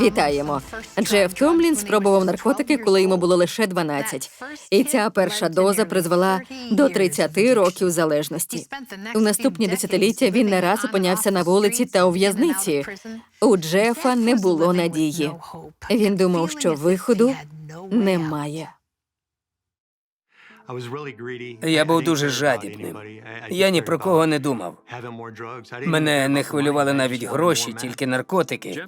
Вітаємо. Джеф Томлін спробував наркотики, коли йому було лише 12. І ця перша доза призвела до 30 років залежності. У наступні десятиліття він не раз опинявся на вулиці та у в'язниці. У Джефа не було надії. Він думав, що виходу немає. Я був дуже жадібним. Я ні про кого не думав. Мене не хвилювали навіть гроші, тільки наркотики.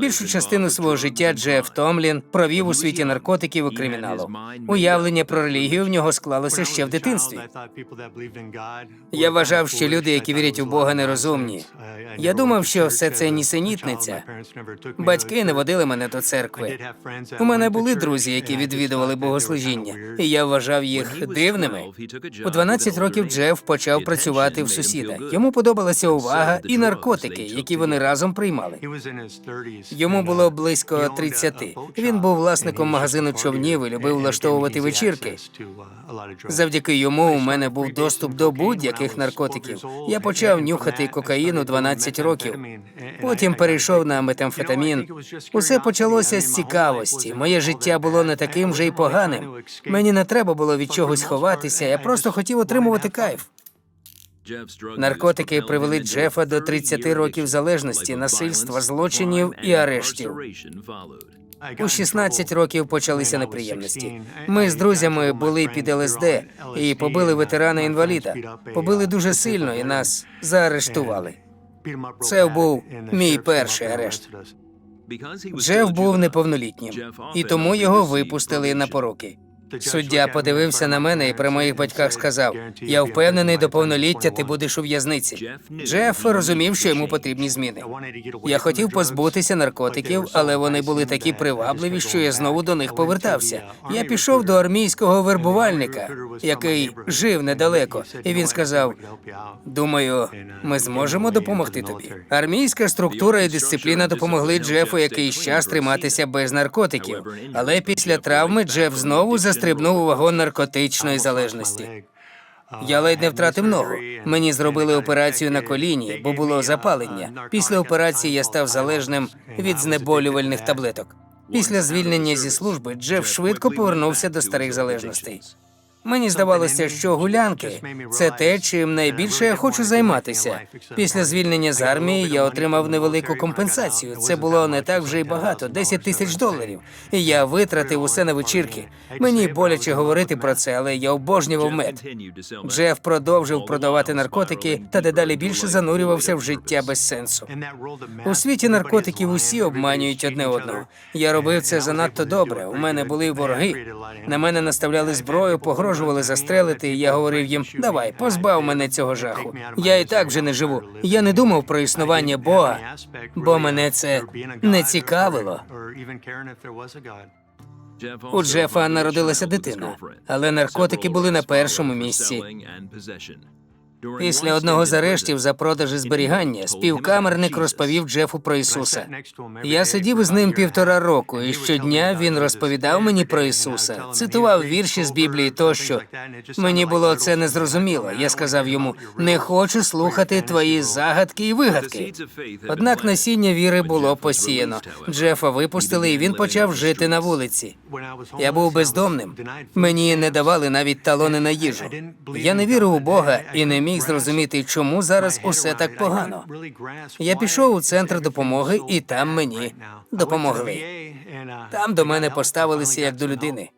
Більшу частину свого життя Джеф Томлін провів у світі наркотиків і криміналу. Уявлення про релігію в нього склалося ще в дитинстві. Я вважав, що люди, які вірять у Бога, нерозумні. Я думав, що все це нісенітниця. Батьки не водили мене до церкви. У мене були друзі, які відвідували богослужіння, і я вважав їх дивними. У 12 років Джеф почав працювати в сусіда. Йому подобалася увага і наркотики, які вони разом приймали. Йому було близько 30. Він був власником магазину човнів і любив влаштовувати вечірки. Завдяки йому у мене був доступ до будь-яких наркотиків. Я почав нюхати кокаїн у 12 років. Потім перейшов на метамфетамін. Усе почалося з цікавості. Моє життя було не таким вже й поганим. Мені не треба було від чогось ховатися. Я просто хотів отримувати кайф. Наркотики привели Джефа до 30 років залежності, насильства, злочинів і арештів. У 16 років почалися неприємності. Ми з друзями були під ЛСД і побили ветерана інваліда. Побили дуже сильно і нас заарештували. Це був мій перший арешт. Джеф був неповнолітнім, і тому його випустили на пороки. Суддя подивився на мене і при моїх батьках сказав: Я впевнений, до повноліття ти будеш у в'язниці. Джеф розумів, що йому потрібні зміни. Я хотів позбутися наркотиків, але вони були такі привабливі, що я знову до них повертався. Я пішов до армійського вербувальника, який жив недалеко, і він сказав: Думаю, ми зможемо допомогти тобі. Армійська структура і дисципліна допомогли Джефу якийсь час триматися без наркотиків. Але після травми Джеф знову застрибнув у вагон наркотичної залежності. Я ледь не втратив ногу. Мені зробили операцію на коліні, бо було запалення. Після операції я став залежним від знеболювальних таблеток. Після звільнення зі служби Джеф швидко повернувся до старих залежностей. Мені здавалося, що гулянки це те, чим найбільше я хочу займатися. Після звільнення з армії я отримав невелику компенсацію. Це було не так вже й багато 10 тисяч доларів. І я витратив усе на вечірки. Мені боляче говорити про це, але я обожнював мед. Джеф продовжив продавати наркотики та дедалі більше занурювався в життя без сенсу. У світі наркотиків усі обманюють одне одного. Я робив це занадто добре. У мене були вороги. На мене наставляли зброю, погрожували застрелити. І я говорив їм: давай, позбав мене цього жаху. Я і так вже не живу. Я не думав про існування Бога, бо мене це не цікавило. У Джефа народилася дитина, але наркотики були на першому місці. Після одного з арештів за продаж і зберігання співкамерник розповів Джефу про Ісуса. Я сидів із ним півтора року, і щодня він розповідав мені про Ісуса, цитував вірші з Біблії тощо. Мені було це незрозуміло. Я сказав йому: не хочу слухати твої загадки і вигадки. Однак насіння віри було посіяно. Джефа випустили, і він почав жити на вулиці. Я був бездомним. Мені не давали навіть талони на їжу. Я не вірив у Бога і не міг зрозуміти, чому зараз усе так погано. Я пішов у центр допомоги, і там мені допомогли. Там до мене поставилися як до людини.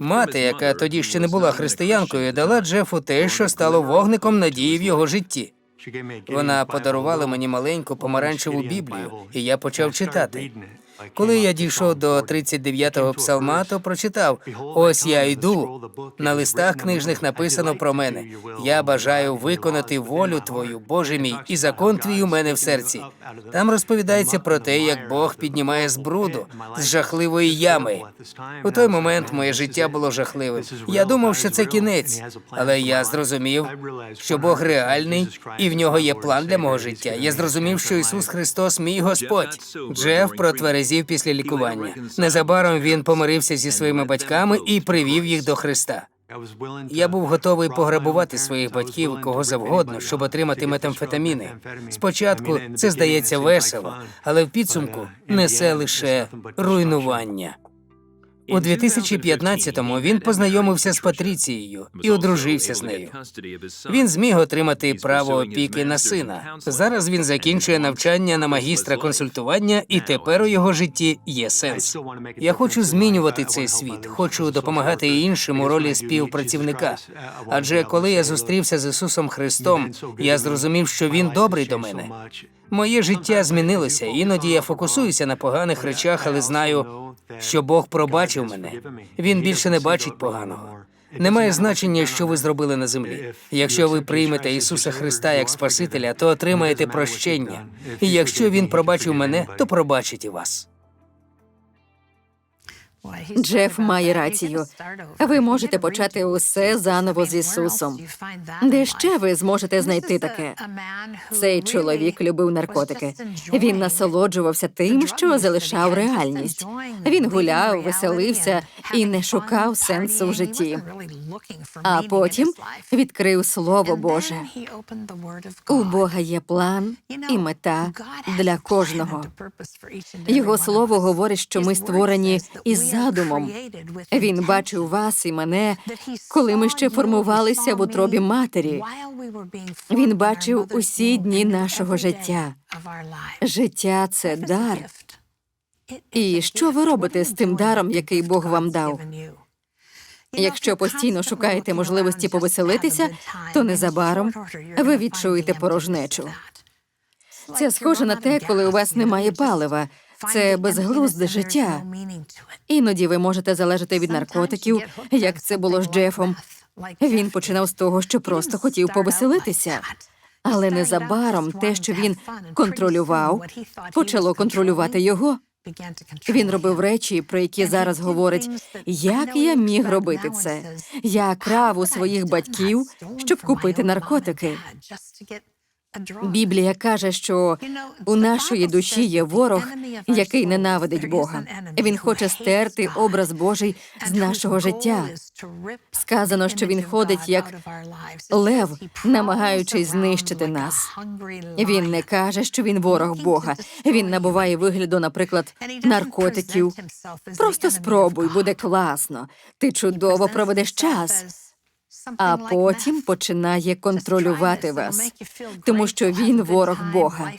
Мати, яка тоді ще не була християнкою, дала Джефу те, що стало вогником надії в його житті. Вона подарувала мені маленьку помаранчеву Біблію, і я почав читати. Коли я дійшов до 39-го псалма, то прочитав: ось я йду. На листах книжних написано про мене. Я бажаю виконати волю твою, Боже мій, і закон твій у мене в серці. Там розповідається про те, як Бог піднімає з бруду, з жахливої ями. У той момент моє життя було жахливим. Я думав, що це кінець, але я зрозумів, що Бог реальний і в нього є план для мого життя. Я зрозумів, що Ісус Христос, мій Господь. Джеф протверезів після лікування. Незабаром він помирився зі своїми батьками і привів їх до Христа. Я був готовий пограбувати своїх батьків кого завгодно, щоб отримати метамфетаміни. Спочатку це здається весело, але в підсумку несе лише руйнування. У 2015-му він познайомився з Патріцією і одружився з нею. Він зміг отримати право опіки на сина. Зараз він закінчує навчання на магістра консультування, і тепер у його житті є сенс. Я хочу змінювати цей світ, хочу допомагати іншим у ролі співпрацівника. Адже коли я зустрівся з Ісусом Христом, я зрозумів, що він добрий до мене. Моє життя змінилося. Іноді я фокусуюся на поганих речах, але знаю, що Бог пробачив мене. Він більше не бачить поганого. Немає значення, що ви зробили на землі. Якщо ви приймете Ісуса Христа як Спасителя, то отримаєте прощення. І якщо Він пробачив мене, то пробачить і вас. Джеф має рацію. Ви можете почати усе заново з Ісусом. Де ще ви зможете знайти таке? Цей чоловік любив наркотики. Він насолоджувався тим, що залишав реальність. Він гуляв, веселився і не шукав сенсу в житті. А потім відкрив Слово Боже. У Бога є план і мета для кожного. Його слово говорить, що ми створені із задумом. Він бачив вас і мене, коли ми ще формувалися в утробі матері. Він бачив усі дні нашого життя. Життя це дар. І що ви робите з тим даром, який Бог вам дав? Якщо постійно шукаєте можливості повеселитися, то незабаром ви відчуєте порожнечу. Це схоже на те, коли у вас немає палива. Це безглузде життя. Іноді ви можете залежати від наркотиків, як це було з Джефом. Він починав з того, що просто хотів повеселитися. Але незабаром те, що він контролював, почало контролювати його. Він робив речі, про які зараз говорить, як я міг робити це. Я крав у своїх батьків, щоб купити наркотики. Біблія каже, що у нашої душі є ворог, який ненавидить Бога. Він хоче стерти образ Божий з нашого життя. Сказано, що він ходить як лев, намагаючись знищити нас. Він не каже, що він ворог Бога. Він набуває вигляду, наприклад, наркотиків. Просто спробуй, буде класно. Ти чудово проведеш час. А потім починає контролювати вас, тому що він ворог Бога.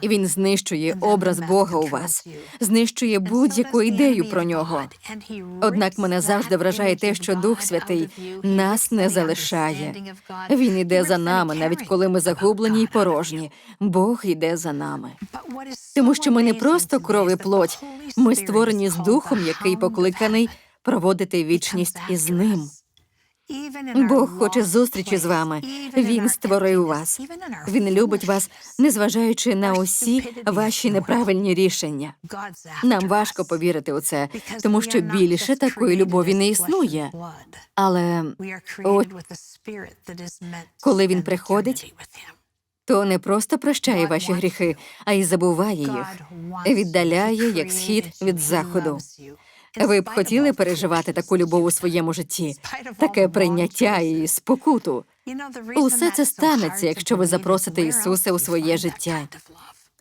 І він знищує образ Бога у вас, знищує будь-яку ідею про нього. Однак мене завжди вражає те, що Дух Святий нас не залишає. Він іде за нами, навіть коли ми загублені й порожні. Бог іде за нами. Тому що ми не просто кров і плоть, ми створені з духом, який покликаний проводити вічність із ним. Бог хоче зустрічі з вами. Він створив вас. Він любить вас, незважаючи на усі ваші неправильні рішення. Нам важко повірити у це, тому що більше такої любові не існує. Але от коли він приходить, то не просто прощає ваші гріхи, а й забуває їх, віддаляє як схід від заходу. Ви б хотіли переживати таку любов у своєму житті, таке прийняття і спокуту. Усе це станеться, якщо ви запросите Ісуса у своє життя.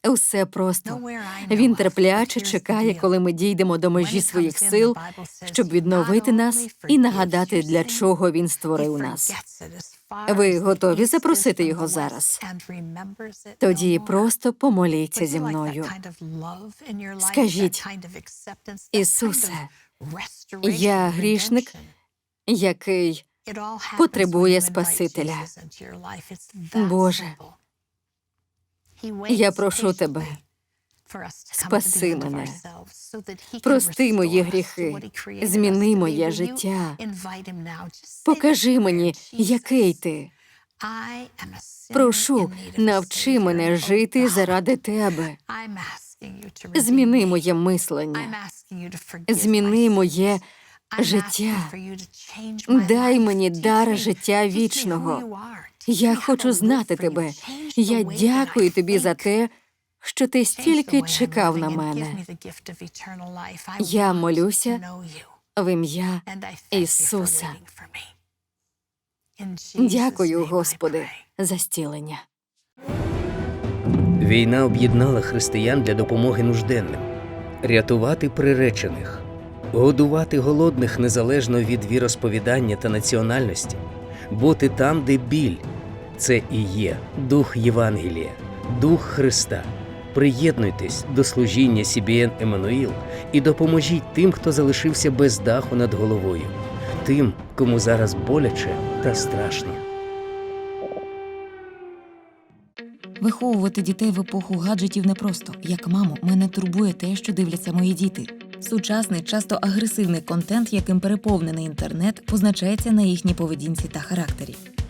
Усе просто він терпляче чекає, коли ми дійдемо до межі своїх сил, щоб відновити нас і нагадати, для чого він створив нас. Ви готові запросити його зараз? Тоді просто помоліться зі мною. Скажіть, Ісусе, я грішник, який потребує Спасителя. Боже, я прошу тебе, спаси мене, прости мої гріхи, зміни моє життя. Покажи мені, який ти. Прошу, навчи мене жити заради тебе. Зміни моє мислення, зміни моє життя. Дай мені дар життя вічного. Я хочу знати тебе. Я дякую тобі за те, що ти стільки чекав на мене. Я молюся в ім'я Ісуса. Дякую, Господи, за зцілення. Війна об'єднала християн для допомоги нужденним, рятувати приречених, годувати голодних незалежно від віросповідання та національності, бути там, де біль. Це і є дух Євангелія, дух Христа. Приєднуйтесь до служіння CBN Еммануїл і допоможіть тим, хто залишився без даху над головою, тим, кому зараз боляче та страшно. Виховувати дітей в епоху гаджетів непросто. Як маму, мене турбує те, що дивляться мої діти. Сучасний, часто агресивний контент, яким переповнений інтернет, позначається на їхній поведінці та характері.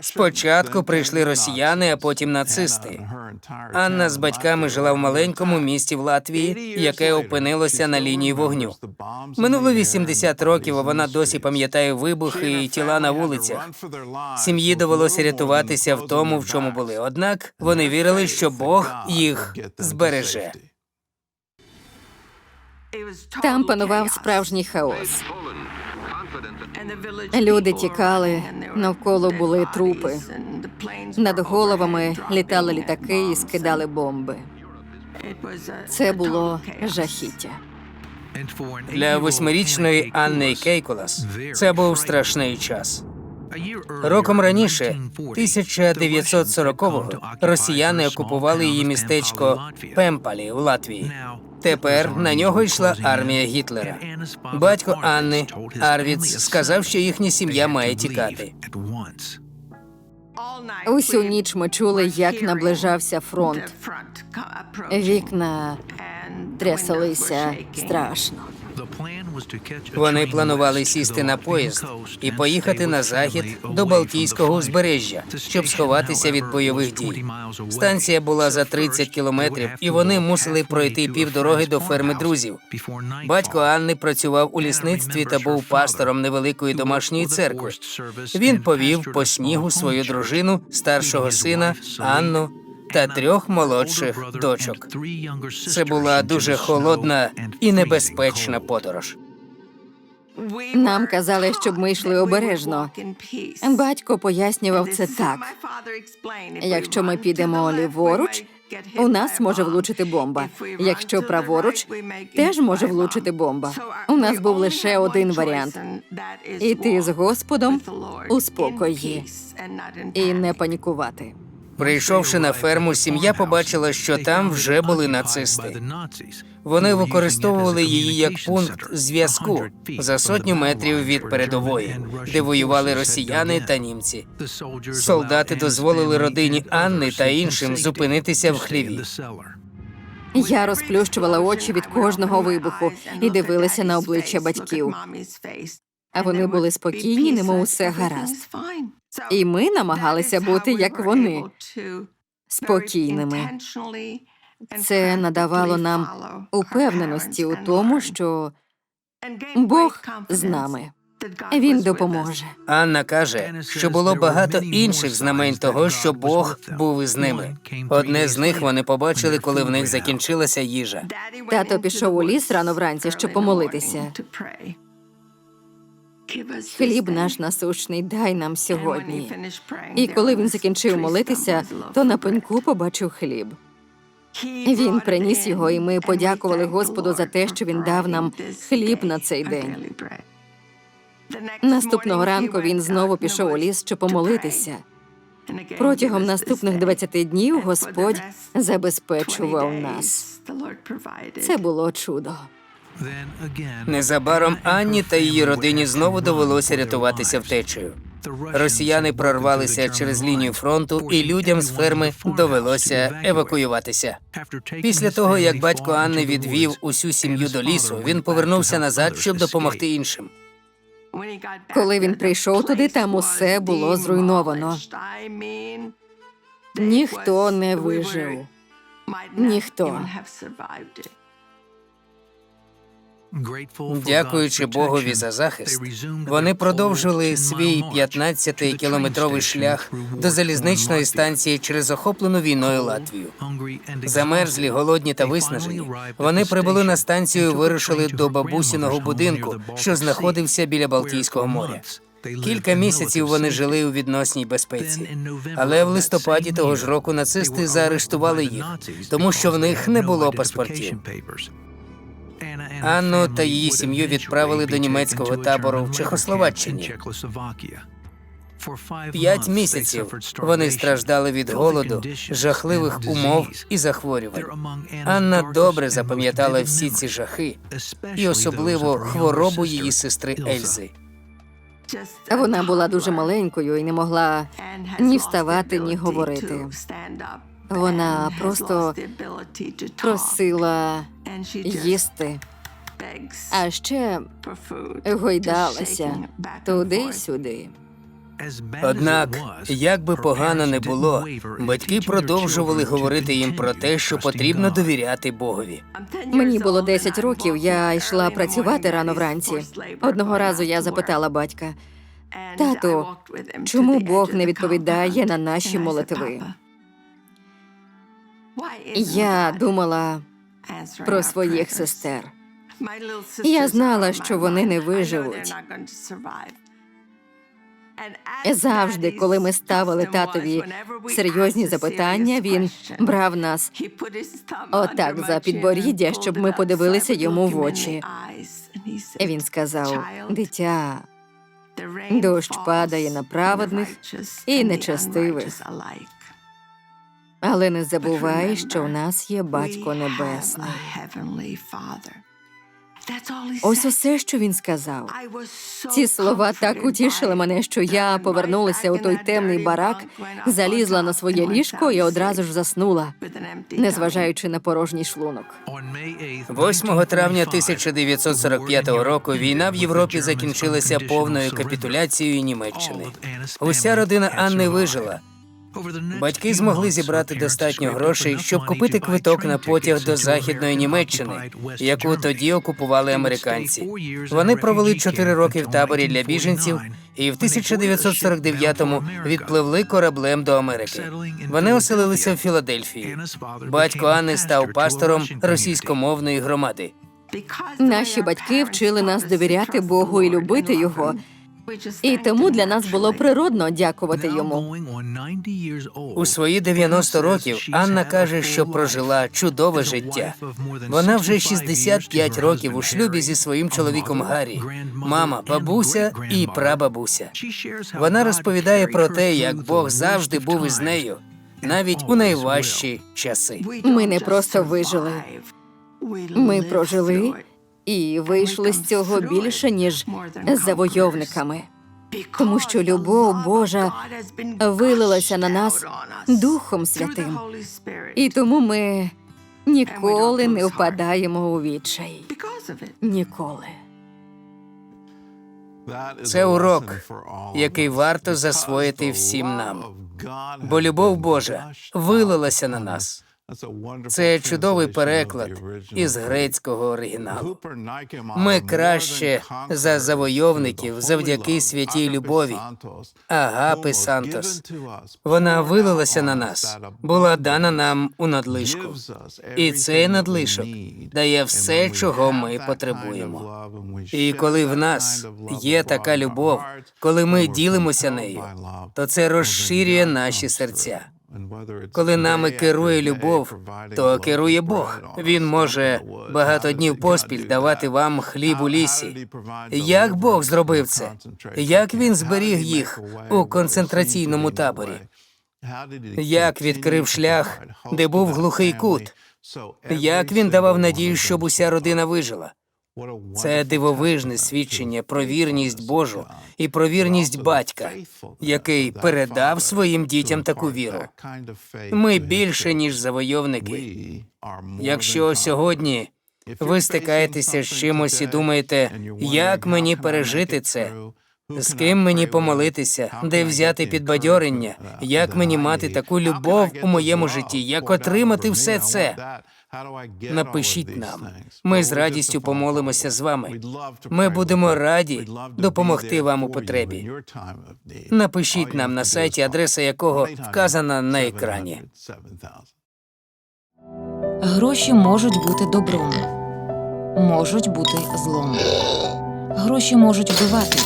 Спочатку прийшли росіяни, а потім нацисти. Анна з батьками жила в маленькому місті в Латвії, яке опинилося на лінії вогню. Минуло 80 років, а вона досі пам'ятає вибухи і тіла на вулицях. Сім'ї довелося рятуватися в тому, в чому були. Однак вони вірили, що Бог їх збереже. Там панував справжній хаос. Люди тікали, навколо були трупи. Над головами літали літаки і скидали бомби. Це було жахіття. Для восьмирічної Анни Кейкулас це був страшний час. Роком раніше, 1940-го, росіяни окупували її містечко Пемпалі в Латвії. Тепер на нього йшла армія Гітлера. Батько Анни Арвіц сказав, що їхня сім'я має тікати. Усю ніч ми чули, як наближався фронт. Вікна трясалися страшно. Вони планували сісти на поїзд і поїхати на захід до Балтійського узбережжя, щоб сховатися від бойових дій. Станція була за 30 кілометрів, і вони мусили пройти півдороги до ферми друзів. Батько Анни працював у лісництві та був пастором невеликої домашньої церкви. Він повів по снігу свою дружину, старшого сина Анну та трьох молодших дочок. Це була дуже холодна і небезпечна подорож. Нам казали, щоб ми йшли обережно. Батько пояснював це так: якщо ми підемо ліворуч, у нас може влучити бомба. Якщо праворуч, теж може влучити бомба. У нас був лише один варіант іти з Господом у спокої і не панікувати. Прийшовши на ферму, сім'я побачила, що там вже були нацисти. Вони використовували її як пункт зв'язку за сотню метрів від передової, де воювали росіяни та німці. Солдати дозволили родині Анни та іншим зупинитися в хліві. Я розплющувала очі від кожного вибуху і дивилася на обличчя батьків. А вони були спокійні, немов усе гаразд. І ми намагалися бути як вони спокійними. Це надавало нам упевненості у тому, що Бог з нами. Він допоможе. Анна каже, що було багато інших знамень того, що Бог був із ними. Одне з них вони побачили, коли в них закінчилася їжа. Тато пішов у ліс рано вранці, щоб помолитися. Хліб наш насущний, дай нам сьогодні. І коли він закінчив молитися, то на пеньку побачив хліб. Він приніс його, і ми подякували Господу за те, що він дав нам хліб на цей день. Наступного ранку він знову пішов у ліс, щоб помолитися. Протягом наступних 20 днів Господь забезпечував нас. Це було чудо. Незабаром Анні та її родині знову довелося рятуватися втечею. Росіяни прорвалися через лінію фронту, і людям з ферми довелося евакуюватися. Після того, як батько Анни відвів усю сім'ю до лісу, він повернувся назад, щоб допомогти іншим. Коли він прийшов туди, там усе було зруйновано. Ніхто не вижив. Ніхто. Дякуючи Богові за захист, вони продовжили свій 15-кілометровий шлях до залізничної станції через охоплену війною Латвію. Замерзлі, голодні та виснажені. Вони прибули на станцію і вирушили до бабусіного будинку, що знаходився біля Балтійського моря. Кілька місяців вони жили у відносній безпеці. Але в листопаді того ж року нацисти заарештували їх, тому що в них не було паспортів. Анну та її сім'ю відправили до німецького табору в Чехословаччині. П'ять місяців вони страждали від голоду, жахливих умов і захворювань. Анна добре запам'ятала всі ці жахи, і особливо хворобу її сестри Ельзи. Вона була дуже маленькою і не могла ні вставати, ні говорити. Вона просто просила їсти, а ще гойдалася туди-сюди. Однак, як би погано не було, батьки продовжували говорити їм про те, що потрібно довіряти Богові. Мені було 10 років. Я йшла працювати рано вранці. Одного разу я запитала батька, тату, чому Бог не відповідає на наші молитви? Я думала про своїх сестер. Я знала, що вони не виживуть. Завжди, коли ми ставили татові серйозні запитання, він брав нас отак за підборіддя, щоб ми подивилися йому в очі. і він сказав: Дитя, дощ падає на праведних і нечестивих. але не забувай, що в нас є батько небесний. Ось усе, що він сказав. Ці слова так утішили мене, що я повернулася у той темний барак, залізла на своє ліжко і одразу ж заснула, незважаючи на порожній шлунок. 8 травня 1945 року війна в Європі закінчилася повною капітуляцією Німеччини. Уся родина Анни вижила. Батьки змогли зібрати достатньо грошей, щоб купити квиток на потяг до західної Німеччини, яку тоді окупували американці. Вони провели чотири роки в таборі для біженців і в 1949-му відпливли кораблем до Америки. Вони оселилися в Філадельфії. Батько Анни став пастором російськомовної громади. Наші батьки вчили нас довіряти Богу і любити його. І тому для нас було природно дякувати йому. У свої 90 років Анна каже, що прожила чудове життя. Вона вже 65 років у шлюбі зі своїм чоловіком Гаррі, мама, бабуся і прабабуся. Вона розповідає про те, як Бог завжди був із нею, навіть у найважчі часи. Ми не просто вижили. Ми прожили і вийшли з цього більше, ніж завойовниками. Тому що любов Божа вилилася на нас Духом Святим. І тому ми ніколи не впадаємо у відчай. Ніколи. Це урок, який варто засвоїти всім нам. Бо любов Божа вилилася на нас. Це чудовий переклад із грецького оригіналу. Ми краще за завойовників завдяки святій любові. Агапи Сантос. Вона вилилася на нас, була дана нам у надлишку. І цей надлишок дає все, чого ми потребуємо. І коли в нас є така любов, коли ми ділимося нею, то це розширює наші серця. Коли нами керує любов, то керує Бог. Він може багато днів поспіль давати вам хліб у лісі. Як Бог зробив це? Як він зберіг їх у концентраційному таборі? Як відкрив шлях, де був глухий кут? Як він давав надію, щоб уся родина вижила? Це дивовижне свідчення про вірність Божу і про вірність батька, який передав своїм дітям таку віру. Ми більше ніж завойовники. Якщо сьогодні Ви стикаєтеся з чимось і думаєте, як мені пережити це? З ким мені помолитися, де взяти підбадьорення, як мені мати таку любов у моєму житті, як отримати все це? Напишіть нам. Ми з радістю помолимося з вами. Ми будемо раді допомогти вам у потребі. Напишіть нам на сайті, адреса якого вказана на екрані. Гроші можуть бути добром, можуть бути злом. Гроші можуть вбивати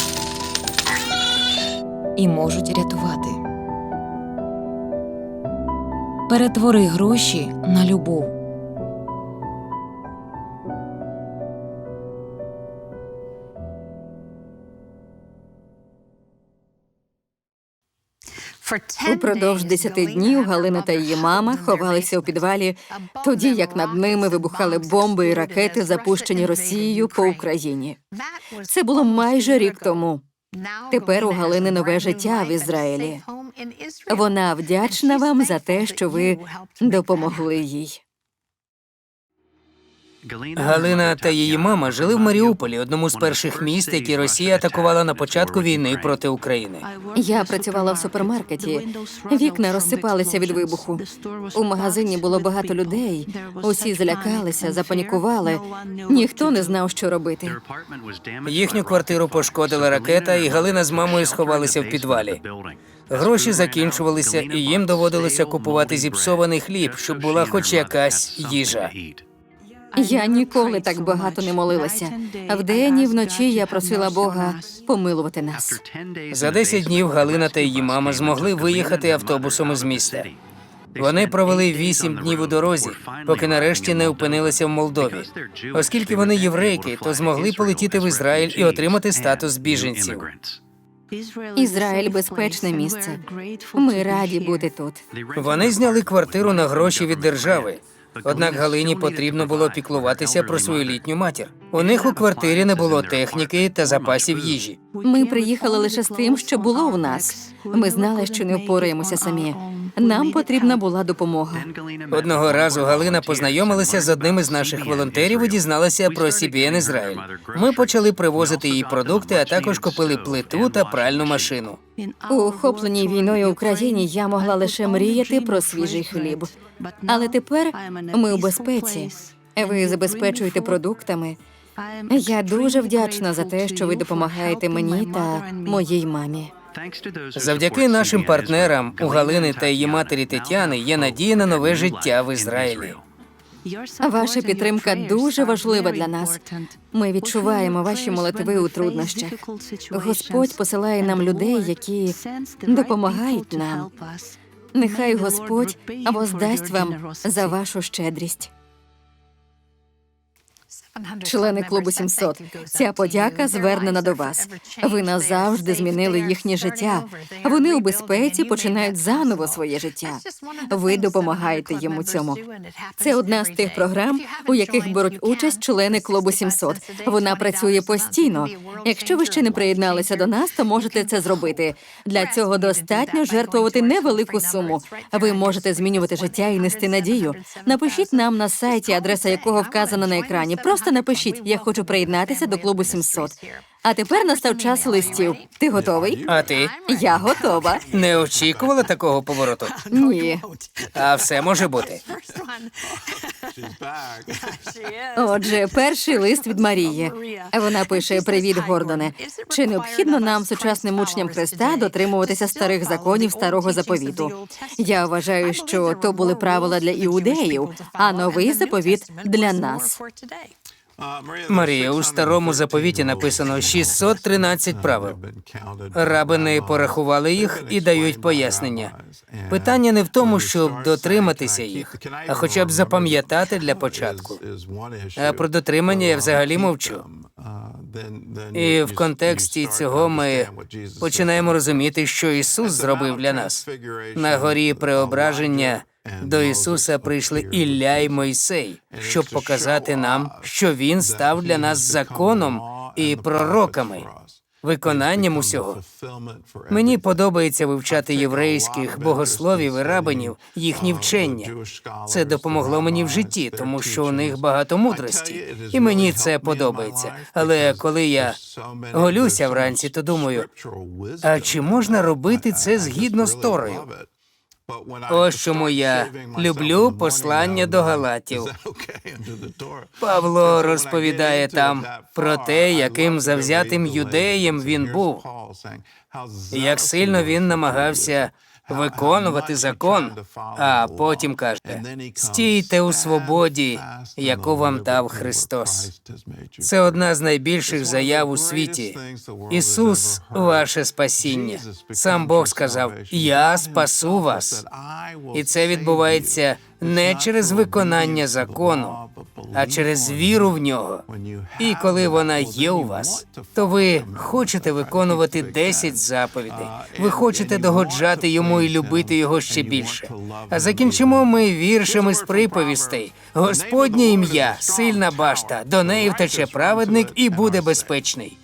і можуть рятувати. Перетвори гроші на любов. Упродовж десяти днів Галина та її мама ховалися у підвалі, тоді як над ними вибухали бомби і ракети, запущені Росією по Україні. Це було майже рік тому. Тепер у Галини нове життя в Ізраїлі. Вона вдячна вам за те, що ви допомогли їй. Галина та її мама жили в Маріуполі, одному з перших міст, які Росія атакувала на початку війни проти України. Я працювала в супермаркеті. Вікна розсипалися від вибуху. У магазині було багато людей. Усі злякалися, запанікували. Ніхто не знав, що робити. Їхню квартиру пошкодила ракета, і Галина з мамою сховалися в підвалі. Гроші закінчувалися, і їм доводилося купувати зіпсований хліб, щоб була хоч якась їжа. Я ніколи так багато не молилася. А вдень і вночі я просила Бога помилувати нас. За 10 днів Галина та її мама змогли виїхати автобусом із міста. Вони провели 8 днів у дорозі, поки нарешті не опинилися в Молдові. Оскільки вони єврейки, то змогли полетіти в Ізраїль і отримати статус біженців. Ізраїль безпечне місце. Ми раді бути тут. Вони зняли квартиру на гроші від держави. Однак Галині потрібно було піклуватися про свою літню матір. У них у квартирі не було техніки та запасів їжі. Ми приїхали лише з тим, що було у нас. Ми знали, що не впораємося самі. Нам потрібна була допомога. Одного разу Галина познайомилася з одним із наших волонтерів і дізналася про CBN Ізраїль. Ми почали привозити їй продукти, а також купили плиту та пральну машину. У охопленій війною Україні я могла лише мріяти про свіжий хліб. Але тепер ми у безпеці. Ви забезпечуєте продуктами. Я дуже вдячна за те, що ви допомагаєте мені та моїй мамі. Завдяки нашим партнерам у Галини та її матері Тетяни є надія на нове життя в Ізраїлі. Ваша підтримка дуже важлива для нас. Ми відчуваємо ваші молитви у труднощах. Господь посилає нам людей, які допомагають нам. Нехай Господь воздасть вам за вашу щедрість. Члени клубу 700, ця подяка звернена до вас. Ви назавжди змінили їхнє життя. Вони у безпеці починають заново своє життя. Ви допомагаєте їм у цьому. Це одна з тих програм, у яких беруть участь члени клубу 700. Вона працює постійно. Якщо ви ще не приєдналися до нас, то можете це зробити. Для цього достатньо жертвувати невелику суму. Ви можете змінювати життя і нести надію. Напишіть нам на сайті, адреса якого вказана на екрані. Просто напишіть, я хочу приєднатися до клубу 700. А тепер настав час листів. Ти готовий? А ти Я готова. не очікувала такого повороту? Ні. А все може бути. Отже, перший лист від Марії. Вона пише: Привіт, Гордоне. Чи необхідно нам, сучасним учням Христа, дотримуватися старих законів старого заповіту? Я вважаю, що то були правила для іудеїв, а новий заповіт для нас. Марія, у старому заповіті написано 613 правил. Рабини порахували їх і дають пояснення. Питання не в тому, щоб дотриматися їх, а хоча б запам'ятати для початку. А про дотримання я взагалі мовчу. І в контексті цього ми починаємо розуміти, що Ісус зробив для нас. На горі преображення до Ісуса прийшли Ілля й Мойсей, щоб показати нам, що Він став для нас законом і пророками. виконанням усього. Мені подобається вивчати єврейських богословів і рабинів, їхні вчення. Це допомогло мені в житті, тому що у них багато мудрості, і мені це подобається. Але коли я голюся вранці, то думаю, а чи можна робити це згідно з Торою? Ось чому я люблю послання до Галатів. Павло розповідає там про те, яким завзятим юдеєм він був, як сильно він намагався виконувати закон, а потім каже: стійте у свободі, яку вам дав Христос. Це одна з найбільших заяв у світі. Ісус, ваше спасіння. Сам Бог сказав: Я спасу вас. І це відбувається не через виконання закону, а через віру в нього. І коли вона є у вас, то ви хочете виконувати 10 заповідей. Ви хочете догоджати йому і любити його ще більше. А закінчимо ми віршами з приповістей. Господнє ім'я, сильна башта, до неї втече праведник і буде безпечний.